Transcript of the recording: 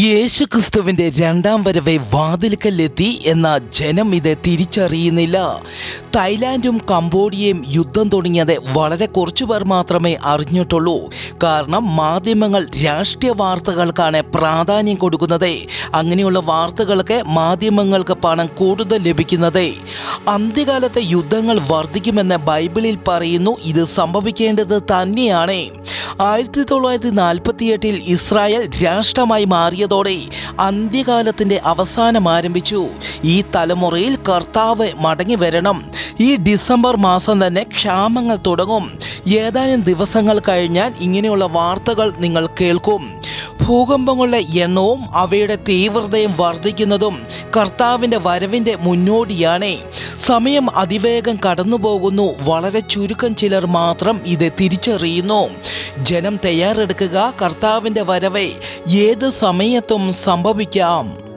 യേശുക്രിസ്തുവിന്റെ രണ്ടാം വരവെ വാതിൽക്കല്ലെത്തി എന്ന ജനം ഇത് തിരിച്ചറിയുന്നില്ല. തായ്ലാൻഡും കംബോഡിയയും യുദ്ധം തുടങ്ങിയത് വളരെ കുറച്ചു പേർ മാത്രമേ അറിഞ്ഞിട്ടുള്ളൂ. കാരണം മാധ്യമങ്ങൾ രാഷ്ട്രീയ വാർത്തകൾക്കാണ് പ്രാധാന്യം കൊടുക്കുന്നത്. അങ്ങനെയുള്ള വാർത്തകൾക്ക് മാധ്യമങ്ങൾക്ക് പണം കൂടുതൽ ലഭിക്കുന്നത്. അന്ത്യകാലത്തെ യുദ്ധങ്ങൾ വർദ്ധിക്കുമെന്ന് ബൈബിളിൽ പറയുന്നു. ഇത് സംഭവിക്കേണ്ടത് തന്നെയാണ്. ആയിരത്തി തൊള്ളായിരത്തി നാൽപ്പത്തി എട്ടിൽ ഇസ്രായേൽ രാഷ്ട്രമായി മാറിയതോടെ അന്ത്യകാലത്തിന്റെ അവസാനം ആരംഭിച്ചു. ഈ തലമുറയിൽ കർത്താവ് മടങ്ങി വരണം ഈ ഡിസംബർ മാസം തന്നെ ക്ഷാമങ്ങൾ തുടങ്ങും. ഏതാനും ദിവസങ്ങൾ കഴിഞ്ഞാൽ ഇങ്ങനെയുള്ള വാർത്തകൾ നിങ്ങൾ കേൾക്കും. ഭൂകമ്പങ്ങളുടെ എണ്ണവും അവയുടെ തീവ്രതയും വർദ്ധിക്കുന്നതും കർത്താവിന്റെ വരവിന്റെ മുന്നോടിയാണ്. സമയം അതിവേഗം കടന്നുപോകുന്നു. വളരെ ചുരുക്കം ചിലർ മാത്രം ഇത് തിരിച്ചറിയുന്നു. ജനം തയ്യാറെടുക്കുക കർത്താവിന്റെ വരവ്. ഏത് സമയത്തും സംഭവിക്കാം.